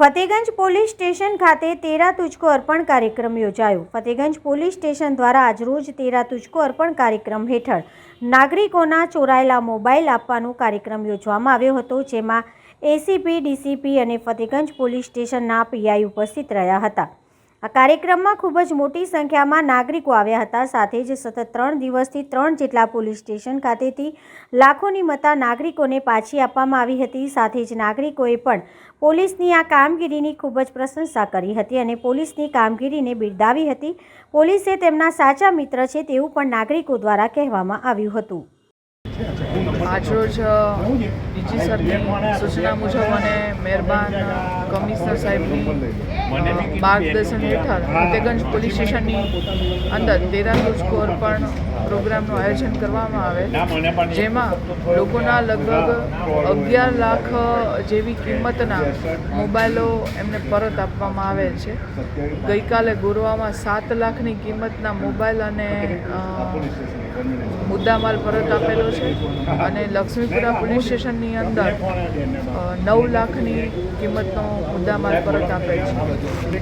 Fatehganj police station ખાતે તેરા તુજકો અર્પણ કાર્યક્રમ યોજાયો. ફતેગંજ પોલીસ સ્ટેશન દ્વારા આજરોજ તેરા તુજકો અર્પણ કાર્યક્રમ હેઠળ નાગરિકોના ચોરાયેલા મોબાઈલ આપવાનો કાર્યક્રમ યોજવામાં આવ્યો હતો, જેમાં એસીપી, ડીસીપી અને ફતેગંજ પોલીસ સ્ટેશનના પીઆઈ ઉપસ્થિત રહ્યા હતા. આ કાર્યક્રમમાં ખૂબ જ મોટી સંખ્યામાં નાગરિકો આવ્યા હતા. સાથે જ સતત ત્રણ દિવસથી ત્રણ જેટલા પોલીસ સ્ટેશન ખાતેથી લાખોની મતા નાગરિકોને પાછી આપવામાં આવી હતી. સાથે જ નાગરિકોએ પણ પોલીસની આ કામગીરીની ખૂબ જ પ્રશંસા કરી હતી અને પોલીસની કામગીરીને બિરદાવી હતી. પોલીસે તેમના સાચા મિત્ર છે તેવું પણ નાગરિકો દ્વારા કહેવામાં આવ્યું હતું. આજરોજ ડીજી સરની સૂચના મુજબ અને મહેરબાન કમિશનર સાહેબની માર્ગદર્શન હેઠળ ફતેગંજ પોલીસ સ્ટેશનની અંદર તેરા તુજકો પણ પ્રોગ્રામનું આયોજન કરવામાં આવે. જેમાં લોકોના લગભગ અગિયાર લાખ જેવી કિંમતના મોબાઈલો એમને પરત આપવામાં આવેલ છે. ગઈકાલે ગોરવામાં સાત લાખની કિંમતના મોબાઈલ અને મુદ્દામાલ પરત આપેલો છે. અને લક્ષ્મીપુરા પોલીસ સ્ટેશનની અંદર નવ લાખની કિંમતનો મુદ્દામાલ પરત આપે છે.